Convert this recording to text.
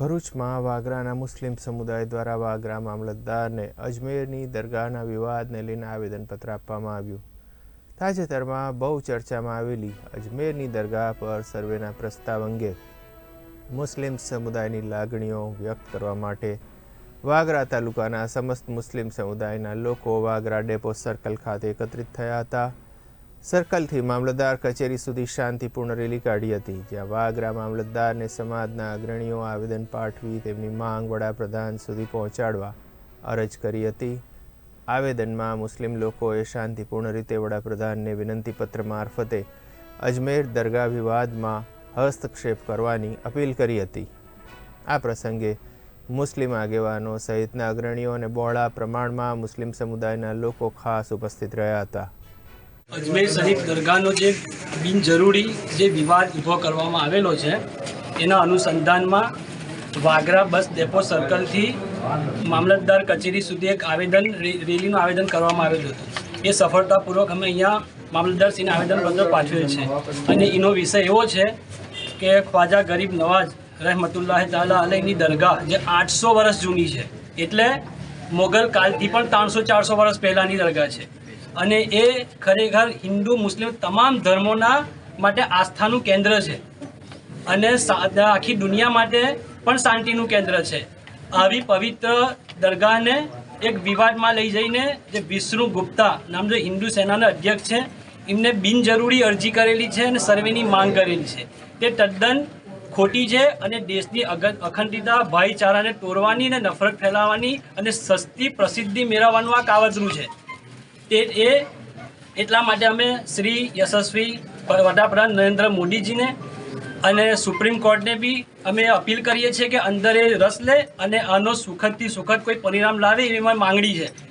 ભરૂચમાં વાગરાના મુસ્લિમ સમુદાય દ્વારા વાગરા મામલતદારને અજમેરની દરગાહના વિવાદને લઈને આવેદનપત્ર આપવામાં આવ્યું. તાજેતરમાં બહુ ચર્ચામાં આવેલી અજમેરની દરગાહ પર સર્વેના પ્રસ્તાવ અંગે મુસ્લિમ સમુદાયની લાગણીઓ વ્યક્ત કરવા માટે વાગરા તાલુકાના સમસ્ત મુસ્લિમ સમુદાયના લોકો વાગરા ડેપો સર્કલ ખાતે એકત્રિત થયા હતા. સર્કલથી મામલતદાર કચેરી સુધી શાંતિપૂર્ણ રેલી કાઢી હતી, જ્યાં વાગરા મામલતદારને સમાજના અગ્રણીઓ આવેદન પાઠવી તેમની માંગ વડાપ્રધાન સુધી પહોંચાડવા અરજ કરી હતી. આવેદનમાં મુસ્લિમ લોકોએ શાંતિપૂર્ણ રીતે વડાપ્રધાનને વિનંતીપત્ર મારફતે અજમેર દરગાહ વિવાદમાં હસ્તક્ષેપ કરવાની અપીલ કરી હતી. આ પ્રસંગે મુસ્લિમ આગેવાનો સહિતના અગ્રણીઓ અને બહોળા પ્રમાણમાં મુસ્લિમ સમુદાયના લોકો ખાસ ઉપસ્થિત રહ્યા હતા. અજમેર શરીફ દરગાહનો જે બિનજરૂરી જે વિવાદ ઊભો કરવામાં આવેલો છે, એના અનુસંધાનમાં વાગરા બસ ડેપો સર્કલથી મામલતદાર કચેરી સુધી એક આવેદન રેલીનું આવેદન કરવામાં આવેલું હતું. એ સફળતાપૂર્વક અમે અહીંયા મામલતદારશ્રીને આવેદનપત્ર પાઠવ્યું છે. અને એનો વિષય એવો છે કે ખ્વાજા ગરીબ નવાજ રહેમતુલ્લાહ તાલા અલયની દરગાહ, જે આઠસો વર્ષ જૂની છે. એટલે મોગલ કાલથી પણ ત્રણસો ચારસો વર્ષ પહેલાંની દરગાહ છે. અને એ ખરેખર હિન્દુ, મુસ્લિમ તમામ ધર્મોના માટે આસ્થાનું કેન્દ્ર છે. અને આખી દુનિયા માટે પણ શાંતિનું કેન્દ્ર છે. આવી પવિત્ર દરગાહને એક વિવાદમાં લઈ જઈને જે વિષ્ણુ ગુપ્તા નામ જે હિન્દુ સેનાના અધ્યક્ષ છે, એમને બિનજરૂરી અરજી કરેલી છે અને સર્વેની માંગ કરેલી છે. તે તદ્દન ખોટી છે અને દેશની અખંડિતતા, ભાઈચારાને તોડવાની અને નફરત ફેલાવવાની અને સસ્તી પ્રસિદ્ધિ મેળવવાનું આ કાવતરું છે. તે એ એટલા માટે અમે શ્રી યશસ્વી વડાપ્રધાન નરેન્દ્ર મોદીજીને અને સુપ્રીમ કોર્ટને બી અમે અપીલ કરીએ છીએ કે અંદર એ રસ લે અને આનો સુખદથી સુખદ કોઈ પરિણામ લાવે એવી અમારી માંગણી છે.